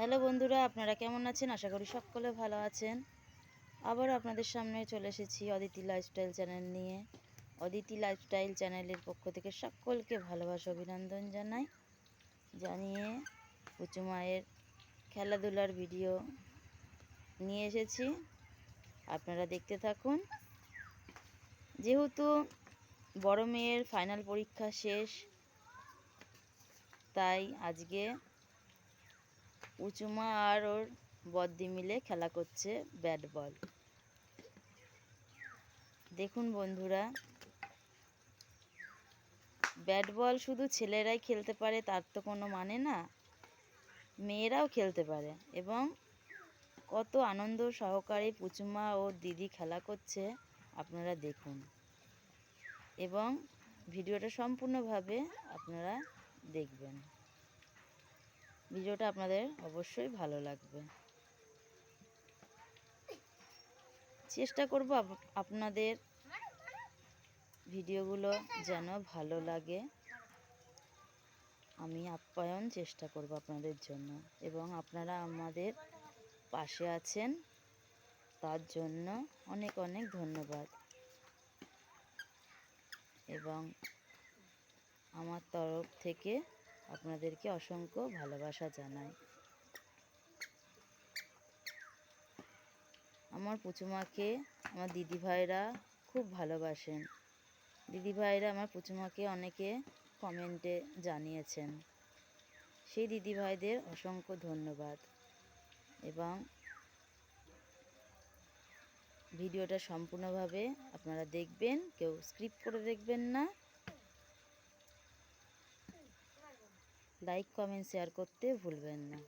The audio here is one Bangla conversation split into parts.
হ্যালো বন্ধুরা, আপনারা কেমন আছেন? আশা করি সকলে ভালো আছেন। আবার আপনাদের সামনে চলে এসেছি অদিতি লাইফস্টাইল চ্যানেল নিয়ে। অদিতি লাইফস্টাইল চ্যানেলের পক্ষ থেকে সকলকে ভালোবাসা, অভিনন্দন জানাই। জানিয়ে পুচু মায়ের খেলাধুলার ভিডিও নিয়ে এসেছি। আপনারা দেখতে থাকুন। যেহেতু বড় মেয়ের ফাইনাল পরীক্ষা শেষ, তাই আজকে উঁচুমা আর ওর বদ্দি মিলে খেলা করছে ব্যাট বল। দেখুন বন্ধুরা, ব্যাট বল শুধু ছেলেরাই খেলতে পারে, তার তো কোনো মানে না। মেয়েরাও খেলতে পারে এবং কত আনন্দ সহকারে পুচুমা ও দিদি খেলা করছে, আপনারা দেখুন। এবং ভিডিওটা সম্পূর্ণভাবে আপনারা দেখবেন। ভিডিওটা আপনাদের অবশ্যই ভালো লাগবে। চেষ্টা করব আপ- আপনাদের ভিডিওগুলো যেন ভালো লাগে। আমি আপ্যায়ন চেষ্টা করব আপনাদের জন্য এবং আপনারা আমাদের পাশে আছেন, তার জন্য অনেক অনেক ধন্যবাদ। এবং আমার তরফ থেকে আপনাদেরকে অসংখ্য ভালোবাসা জানাই। আমার পুচুমাকে আমার দিদিভাইরা খুব ভালোবাসেন। দিদিভাইরা আমার পুচুমাকে অনেকে কমেন্টে জানিয়েছেন। সেই দিদিভাইদের অসংখ্য ধন্যবাদ। এবং ভিডিওটা সম্পূর্ণভাবে আপনারা দেখবেন, কেউ স্ক্রিপ্ট করে দেখবেন না। লাইক কমেন্ট শেয়ার করতে ভুলবেন না।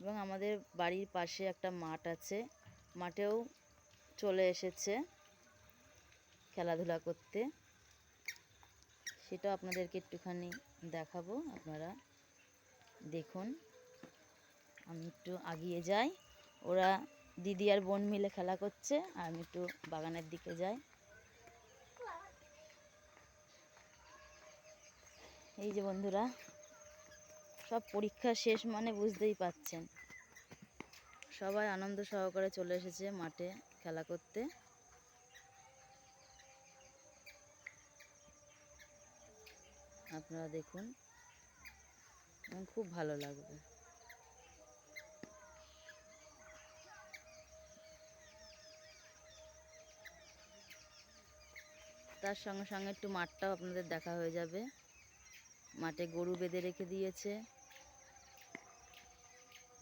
এবং আমাদের বাড়ির পাশে একটা মাঠ আছে। মাঠেও চলে এসেছে খেলাধুলা করতে। সেটা আপনাদেরকে একটুখানি দেখাবো, আপনারা দেখুন। আমি একটু আগিয়ে যাই। ওরা দিদি আর বোন মিলে খেলা করছে, আর আমি একটু বাগানের দিকে যাই। এই যে বন্ধুরা, সব পরীক্ষা শেষ মানে বুঝতেই পাচ্ছেন। সবাই আনন্দ সহকারে চলে এসেছে মাঠে খেলা করতে। আপনারা দেখুন খুব ভালো লাগবে। তার সঙ্গে সঙ্গে একটু মাঠটাও আপনাদের দেখা হয়ে যাবে। মাঠে গরু বেঁধে রেখে দিয়েছে।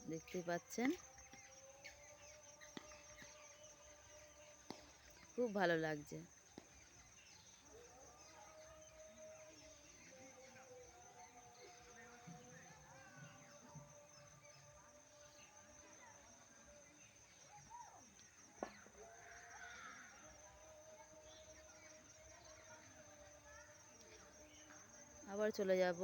দেখতে পাচ্ছেন? খুব ভালো লাগছে। আবার চলে যাব।